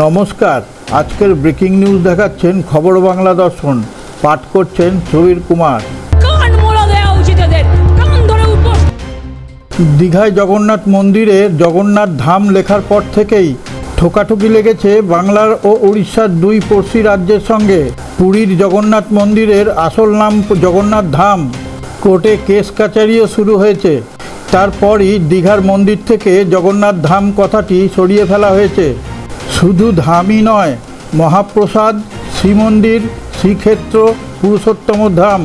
নমস্কার। আজকের breaking news দেখাচ্ছেন খবর বাংলা দর্শন। পাঠ করছেন সুবীর কুমার। দীঘায় জগন্নাথ মন্দিরে জগন্নাথ ধাম লেখার পর থেকেই ঠোকাঠুকি লেগেছে বাংলার ও উড়িষ্যার দুই পড়শি রাজ্যের সঙ্গে। পুরীর জগন্নাথ মন্দিরের আসল নাম জগন্নাথ ধাম। কোর্টে কেস কাচারিও শুরু হয়েছে। তারপরই দীঘার মন্দির থেকে জগন্নাথ ধাম কথাটি সরিয়ে ফেলা হয়েছে। শুধু ধামই নয়, মহাপ্রসাদ, শ্রীমন্দির, শ্রীক্ষেত্র, পুরুষোত্তম ধাম,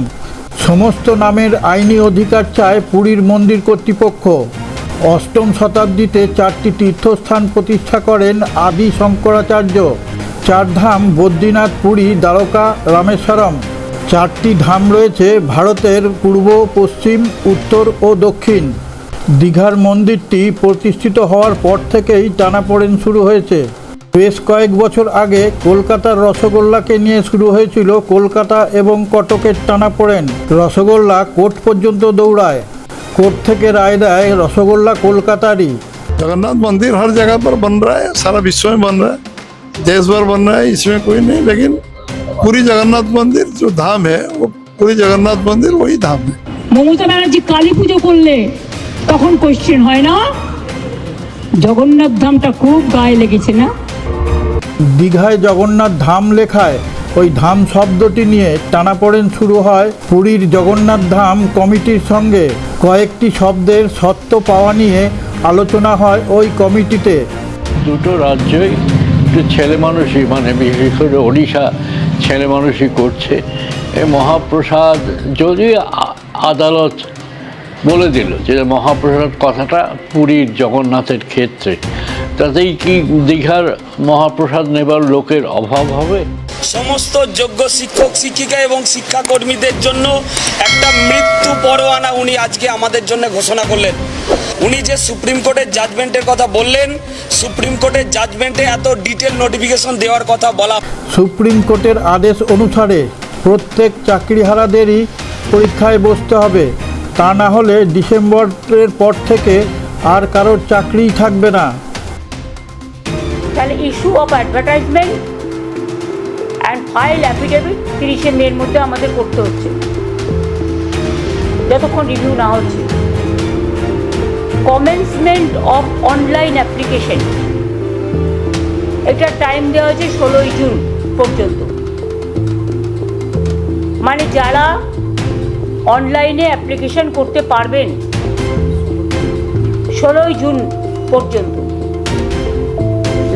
সমস্ত নামের আইনি অধিকার চায় পুরীর মন্দির কর্তৃপক্ষ। অষ্টম শতাব্দীতে চারটি তীর্থস্থান প্রতিষ্ঠা করেন আদি শঙ্করাচার্য। চারধাম বদ্রীনাথ পুরী, দ্বারকা, রামেশ্বরম। চারটি ধাম রয়েছে ভারতের পূর্ব, পশ্চিম, উত্তর ও দক্ষিণ। দীঘার মন্দিরটি প্রতিষ্ঠিত হওয়ার পর থেকেই টানাপোড়েন শুরু হয়েছে। বেশ কয়েক বছর আগে কলকাতার রসগোল্লাকে নিয়ে শুরু হয়েছিল কলকাতা এবং কটকের টানাপোড়েন রসগোল্লা কোর্ট পর্যন্ত দৌড়ায় কোর্ট থেকে রায় দেয় রসগোল্লা কলকাতারই जगन्नाथ मंदिर हर जगह पर बन रहा है सारा विश्व में बन रहा है देश भर बन रहा है इसमें कोई नहीं लेकिन पूरी जगन्नाथ मंदिर जो धाम है वो पूरी जगन्नाथ मंदिर वही धाम है মমতা ব্যানার্জি কালী পুজো করলে তখন কোশ্চেন হয় না জগন্নাথ ধামটা খুব গায়ে লেগেছে না দীঘায় জগন্নাথ ধাম লেখায়, ওই ধাম শব্দটি নিয়ে টানাপোড়েন শুরু হয় পুরীর জগন্নাথ ধাম কমিটির সঙ্গে। কয়েকটি শব্দের সত্য পাওয়া নিয়ে আলোচনা হয় ওই কমিটিতে। দুটো রাজ্যই ছেলে মানুষই মানে বিশেষ করে ওড়িশা ছেলে মানুষই করছে। এ মহাপ্রসাদ যদি আদালত বলে দিল যে মহাপ্রসাদ কথাটা পুরীর জগন্নাথের ক্ষেত্রে। তাতেই কি দীঘার মহাপ্রসাদ নেবার লোকের অভাব হবে? সমস্ত যোগ্য শিক্ষক শিক্ষিকা এবং শিক্ষাকর্মীদের জন্য একটা মৃত্যু পরোয়ানা উনি আজকে আমাদের জন্য ঘোষণা করলেন। উনি যে সুপ্রিম কোর্টের জাজমেন্টের কথা বললেন সুপ্রিম কোর্টের জাজমেন্টে এত ডিটেল নোটিফিকেশন দেওয়ার কথা বলা সুপ্রিম কোর্টের আদেশ অনুসারে প্রত্যেক চাকরিহারাদেরই পরীক্ষায় বসতে হবে। তা না হলে ডিসেম্বরের পর থেকে আর কারোর চাকরিই থাকবে না। তাহলে issue of advertisement and file affidavit তিরিশে মের মধ্যে আমাদের করতে হচ্ছে। যতক্ষণ রিভিউ না হচ্ছে। কমেন্সমেন্ট অফ অনলাইন অ্যাপ্লিকেশন এটা টাইম দেওয়া হয়েছে ষোলোই জুন পর্যন্ত। মানে যারা অনলাইনে অ্যাপ্লিকেশন করতে পারবেন, ষোলোই জুন পর্যন্ত।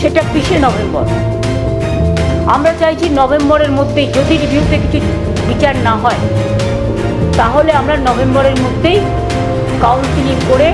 সেটা বিশে নভেম্বর? আমরা চাইছি নভেম্বরের মধ্যেই যদি রিভিউতে কিছু বিচার না হয়, তাহলে আমরা নভেম্বরের মধ্যেই কাউন্সিলিং করে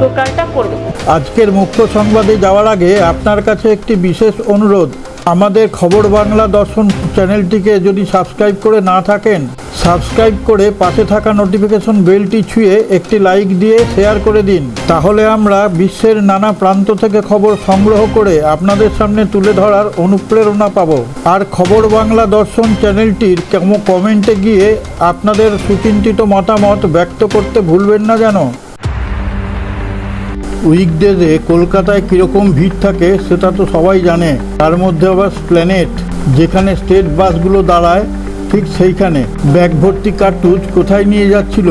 টোটালটা করে দেবো। আজকের মুখ্য সংবাদে যাওয়ার আগে আপনার কাছে একটি বিশেষ অনুরোধ। আমাদের খবর বাংলা দর্শন চ্যানেলটিকে যদি সাবস্ক্রাইব করে না থাকেন সাবস্ক্রাইব করে পাশে থাকা নোটিফিকেশন বেলটি ছুঁয়ে একটি লাইক দিয়ে শেয়ার করে দিন। তাহলে আমরা বিশ্বের নানা প্রান্ত থেকে খবর সংগ্রহ করে আপনাদের সামনে তুলে ধরার অনুপ্রেরণা পাব। আর খবর বাংলা দর্শন চ্যানেলটির কেমন কমেন্টে গিয়ে আপনাদের সুচিন্তিত মতামত ব্যক্ত করতে ভুলবেন না যেন। উইকডেজে কলকাতায় কীরকম ভিড় থাকে সেটা তো সবাই জানে। তার মধ্যে আবার স্প্ল্যানেট, যেখানে স্টেট বাসগুলো দাঁড়ায় ঠিক সেইখানে ব্যাগ ভর্তি কার্টুজ কোথায় নিয়ে যাচ্ছিল?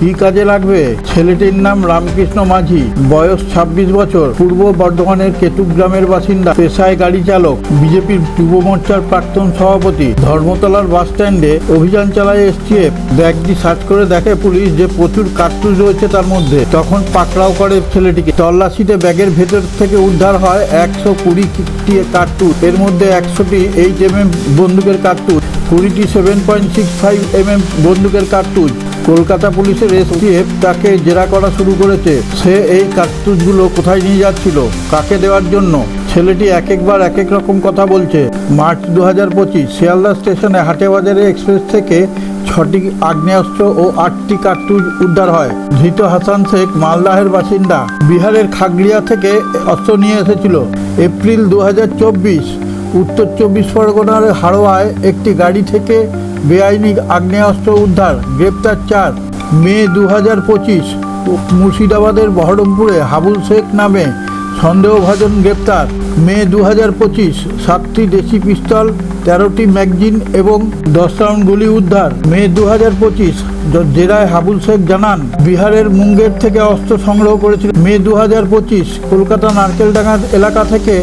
কি কাজে লাগবে? ছেলেটির নাম রামকৃষ্ণ মাঝি। বয়স ২৬ বছর। পূর্ব বর্ধমানের কেতুক গ্রামের বাসিন্দা, পেশায় গাড়ি চালক, বিজেপির যুব মোর্চার প্রাক্তন সভাপতি। ধর্মতলার বাস স্ট্যান্ডে অভিযান চালায় এসটিএফ। ব্যাগটি সার্চ করে দেখে পুলিশ যে প্রচুর কার্তুজ রয়েছে তার মধ্যে। তখন পাকড়াও করে ছেলেটিকে। তল্লাশিতে ব্যাগের ভেতর থেকে উদ্ধার হয় একশো কুড়িটি কার্তুজ। এর মধ্যে একশোটি এইট এম এম বন্দুকের কার্তুজ, কুড়িটি seven point six five M M বন্দুকের কার্তুজ। কলকাতা পুলিশের এসটিএফ তাকে জেরা করা শুরু করেছে। সে এই কার্তুজগুলো কোথায় নিয়ে যাচ্ছিল? কাকে দেওয়ার জন্য? ছেলেটি এক একবার এক এক রকম কথা বলছে। মার্চ দু হাজার পঁচিশ শিয়ালদা স্টেশনে হাটেবাজারে এক্সপ্রেস থেকে ছটি আগ্নেয়াস্ত্র ও আটটি কার্তুজ উদ্ধার হয়। ধৃত হাসান শেখ মালদাহের বাসিন্দা। বিহারের খাগড়িয়া থেকে অস্ত্র নিয়ে এসেছিল। এপ্রিল দু হাজার চব্বিশ উত্তর চব্বিশ পরগনার হাড়োয়ায় একটি গাড়ি থেকে বেআইনি আগ্নেয়াস্ত্র উদ্ধার, গ্রেপ্তার চার। মে দু হাজার পঁচিশ, মুর্শিদাবাদের বহরমপুরে হাবুল শেখ নামে সন্দেহভাজন গ্রেপ্তার। মে দু হাজার পঁচিশ, সাতটি দেশি পিস্তল, তেরোটি ম্যাগজিন এবং দশ রাউন্ড গুলি উদ্ধার। মে দু হাজার পঁচিশ জেরায় হাবুল শেখ জানান, বিহারের মুঙ্গের থেকে অস্ত্র সংগ্রহ করেছিল। মে দু হাজার পঁচিশ, কলকাতা নারকেলডাঙ্গা এলাকা থেকে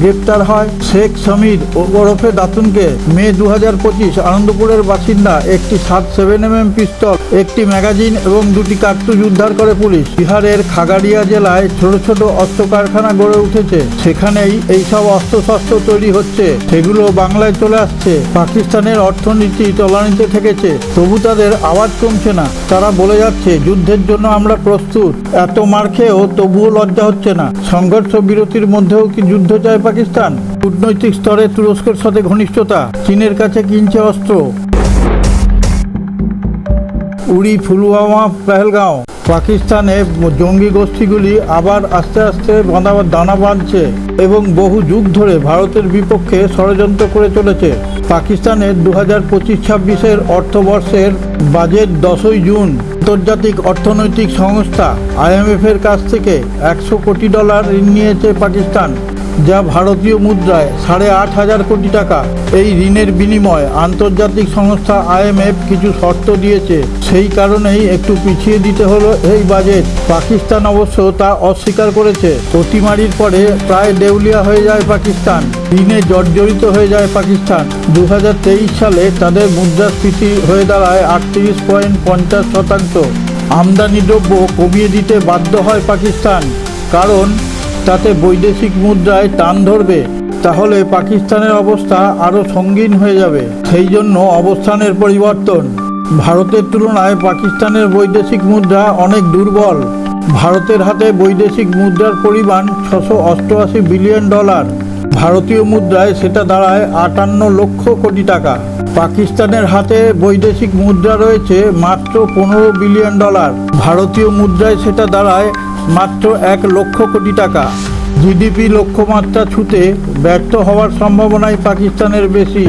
গ্রেপ্তার হয় শেখ সমীর ওরফে দাতুনকে। মে দু হাজার পঁচিশ আনন্দপুরের বাসিন্দা একটি সাত সেভেন এম এম পিস্তল, একটি ম্যাগাজিন এবং দুটি কার্তুজ উদ্ধার করে পুলিশ। বিহারের খাগাড়িয়া জেলায় ছোট ছোট অস্ত্র কারখানা গড়ে উঠেছে। সেখানেই এইসব অস্ত্রশস্ত্র তৈরি হচ্ছে। সেগুলো বাংলায় চলে আসছে। পাকিস্তানের অর্থনীতি তলানিতে ঠেকেছে। তবু তাদের আওয়াজ কমছে না। তারা বলে যাচ্ছে, যুদ্ধের জন্য আমরা প্রস্তুত। এত মার খেয়েও তবুও লজ্জা হচ্ছে না। সংঘর্ষ বিরতির মধ্যেও কি যুদ্ধ চায় পাকিস্তান, কূটনৈতিক স্তরে তুরস্কের সাথে ঘনিষ্ঠতা, চীনের কাছে কিনছে অস্ত্র। উড়ি ফুলওয়ামা, পেহেলগাঁও। পাকিস্তানে জঙ্গি গোষ্ঠীগুলি আবার আস্তে আস্তে বাঁধা দানা বাঁধছে এবং বহু যুগ ধরে ভারতের বিপক্ষে ষড়যন্ত্র করে চলেছে। পাকিস্তানের দু হাজার পঁচিশ ছাব্বিশের অর্থবর্ষের বাজেট দশই জুন। আন্তর্জাতিক অর্থনৈতিক সংস্থা আইএমএফের কাছ থেকে একশো কোটি ডলার ঋণ নিয়েছে পাকিস্তান। যা ভারতীয় মুদ্রায় সাড়ে আট হাজার কোটি টাকা। এই ঋণের বিনিময়ে আন্তর্জাতিক সংস্থা আইএমএফ কিছু শর্ত দিয়েছে। সেই কারণেই একটু পিছিয়ে দিতে হলো এই বাজেট। পাকিস্তান অবশ্য তা অস্বীকার করেছে। অতিমারির পরে প্রায় দেউলিয়া হয়ে যায় পাকিস্তান। ঋণে জর্জরিত হয়ে যায় পাকিস্তান। দু হাজার তেইশ সালে তাদের মুদ্রাস্ফীতি হয়ে দাঁড়ায় আটত্রিশ পয়েন্ট পঞ্চাশ শতাংশ। আমদানি দ্রব্য কমিয়ে দিতে বাধ্য হয় পাকিস্তান। কারণ তাতে বৈদেশিক মুদ্রায় টান ধরবে, তাহলে পাকিস্তানের অবস্থা আরও সঙ্গীন হয়ে যাবে। সেই জন্য অবস্থানের পরিবর্তন। ভারতের তুলনায় পাকিস্তানের বৈদেশিক মুদ্রা অনেক দুর্বল। ভারতের হাতে বৈদেশিক মুদ্রার পরিমাণ ছশো অষ্টআশি বিলিয়ন ডলার। ভারতীয় মুদ্রায় সেটা দাঁড়ায় আটান্ন লক্ষ কোটি টাকা। পাকিস্তানের হাতে বৈদেশিক মুদ্রা রয়েছে মাত্র পনেরো বিলিয়ন ডলার। ভারতীয় মুদ্রায় সেটা দাঁড়ায় মাত্র এক লক্ষ কোটি টাকা। জিডিপি লক্ষ্যমাত্রা ছুটে ব্যর্থ হওয়ার সম্ভাবনাই পাকিস্তানের বেশি।